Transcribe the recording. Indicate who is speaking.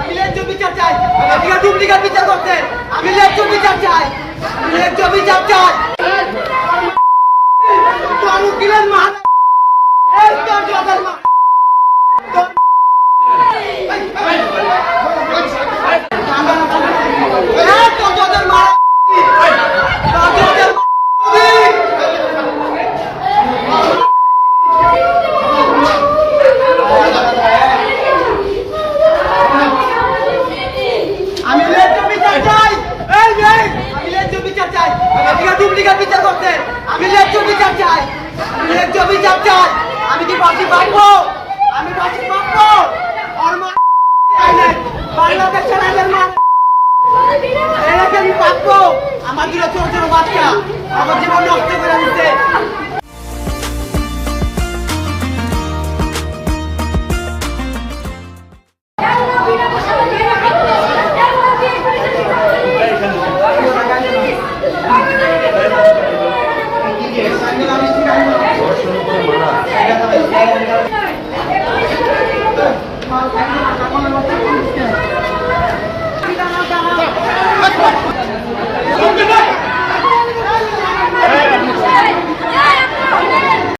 Speaker 1: আমি ন্যায্য বিচার চাই। আমি ন্যায্য বিচার করতে। আমি ন্যায্য বিচার চাই। বিচার করতে আমি ন্যায্য বিচার চাই। Qual é